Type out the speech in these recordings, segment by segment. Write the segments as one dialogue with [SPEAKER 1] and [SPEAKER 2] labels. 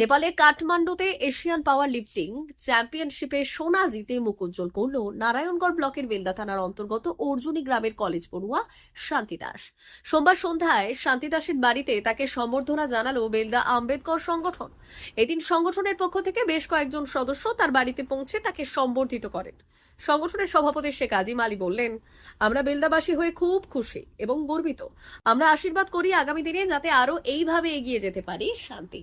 [SPEAKER 1] নেপালের কাঠমান্ডুতে এশিয়ান পাওয়ার লিফটিং চ্যাম্পিয়নশিপে সোনা জিতে উজ্জ্বল করল নারায়ণগড় ব্লকের বেলদা থানার অন্তর্গত অর্জুনী গ্রামের কলেজ পড়ুয়া শান্তি দাস। সোমবার সন্ধ্যায় শান্তি দাসের বাড়িতে তাকে সম্বর্ধনা জানালো বেলদা আম্বেদকর সংগঠন। এদিন সংগঠনের পক্ষ থেকে বেশ কয়েকজন সদস্য তার বাড়িতে পৌঁছে তাকে সম্বর্ধিত করেন। সংগঠনের সভাপতি শেখ আজিম আলী বললেন, আমরা বেলদাবাসী হয়ে খুব খুশি এবং গর্বিত। আমরা আশীর্বাদ করি আগামী দিনে যাতে আরও এইভাবে এগিয়ে যেতে পারি শান্তি।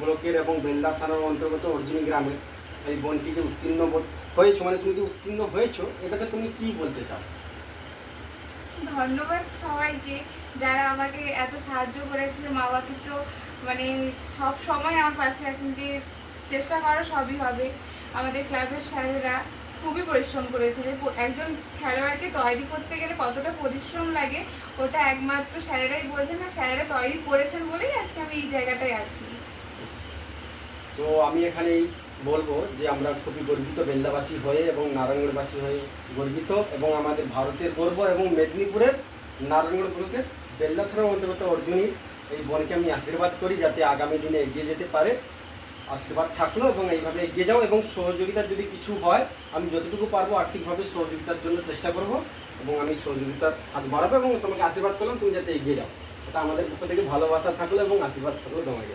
[SPEAKER 2] ব্লকের এবং বেলদা থানার অন্তর্গত অর্জুনী গ্রামে এই বনটি যে উত্তীর্ণ হয়েছো মানে তুমি যে উত্তীর্ণ হয়েছো, এটাকে তুমি কি বলতে চাও?
[SPEAKER 3] ধন্যবাদ সবাইকে যারা আমাকে এত সাহায্য করেছিল, মা বাবা তো মানে সব সময় আমার পাশে আছেন, যে চেষ্টা করো সবই হবে। আমাদের ক্লাবের স্যারেরা খুবই পরিশ্রম করেছে। যে একজন খেলোয়াড়কে তৈরি করতে গেলে কতটা পরিশ্রম লাগে, ওটা একমাত্র স্যারেরাই বোঝেন না স্যারেরা তৈরি করেছেন বলেই আজকে আমি এই জায়গাটায় আছি।
[SPEAKER 2] তো আমি এখানেই বলব যে আমরা খুবই গর্বিত বেলদাবাসী হয়ে এবং নারায়ণগড়বাসী হয়ে গর্বিত এবং আমাদের ভারতের গর্ব এবং মেদিনীপুরের নারায়ণগড় ব্লকের বেলদা থানার অন্তর্গত অর্জুনীর এই বনকে আমি আশীর্বাদ করি যাতে আগামী দিনে এগিয়ে যেতে পারে। আশীর্বাদ থাকল এবং এইভাবে এগিয়ে যাও এবং সহযোগিতার যদি কিছু হয়, আমি যতটুকু পারব আর্থিকভাবে সহযোগিতার জন্য চেষ্টা করব এবং আমি সহযোগিতার হাত বাড়াবো এবং তোমাকে আশীর্বাদ করলাম, তুমি যাতে এগিয়ে যাও। এটা আমাদের পক্ষ থেকে ভালোবাসা থাকল এবং আশীর্বাদ থাকল তোমাকে।